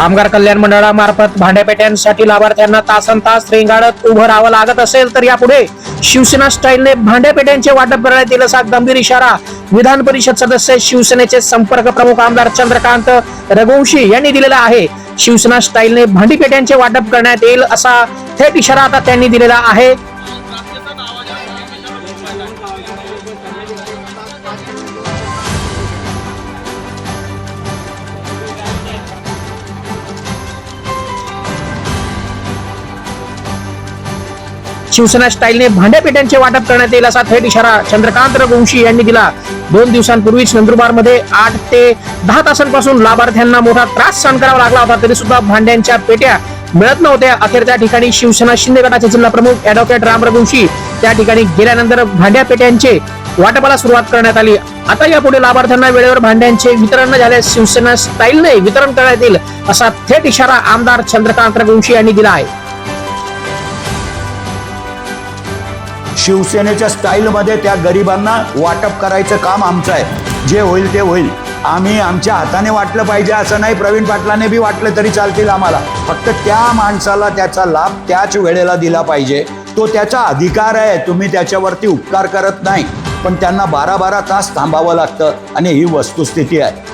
कामगार कल्याण मंडळामार्फत भांड्यापेट्यांसाठी लाभार्थ्यांना तासन तास रेंगाळत उभं राहावं लागत असेल तर यापुढे शिवसेना स्टाईलने भांड्यापेट्यांचे वाटप करण्यात येईल असा गंभीर इशारा विधान परिषद सदस्य शिवसेनेचे संपर्क प्रमुख आमदार चंद्रकांत रघुवंशी यांनी दिलेला आहे. शिवसेना स्टाईलने भांडीपेट्यांचे वाटप करण्यात येईल असा थेट इशारा आता त्यांनी दिलेला आहे. शिवसेना स्टाईलने भांड्यापेट्यांचे वाटप करण्यात येईल असा थेट इशारा चंद्रकांत रघुवंशी यांनी दिला. दोन दिवसांपूर्वीच नंदुरबारमध्ये आठ ते दहा तासांपासून लाभार्थ्यांना मोठा त्रास सहन करावा लागला होता तरी सुद्धा भांड्यांच्या पेट्या मिळत नव्हत्या. अखेर त्या ठिकाणी शिवसेना शिंदे गटाचे जिल्हा प्रमुख ऍडव्होकेट राम रघुवंशी त्या ठिकाणी गेल्यानंतर भांड्या पेट्यांचे वाटपाला सुरुवात करण्यात आली. आता यापुढे लाभार्थ्यांना वेळेवर भांड्यांचे वितरण न झाल्यास शिवसेना स्टाईलने वितरण करण्यात येईल असा थेट इशारा आमदार चंद्रकांत रघुवंशी यांनी दिला आहे. शिवसेनेच्या स्टाईलमध्ये त्या गरिबांना वाटप करायचं काम आमचं आहे. जे होईल ते होईल. आम्ही आमच्या हाताने वाटलं पाहिजे असं नाही प्रवीण पाटलाने बी वाटलं तरी चालतील आम्हाला. फक्त त्या माणसाला त्याचा लाभ त्याच वेळेला दिला पाहिजे. तो त्याचा अधिकार आहे तुम्ही त्याच्यावरती उपकार करत नाही. पण त्यांना बारा बारा तास थांबावं लागतं आणि ही वस्तुस्थिती आहे.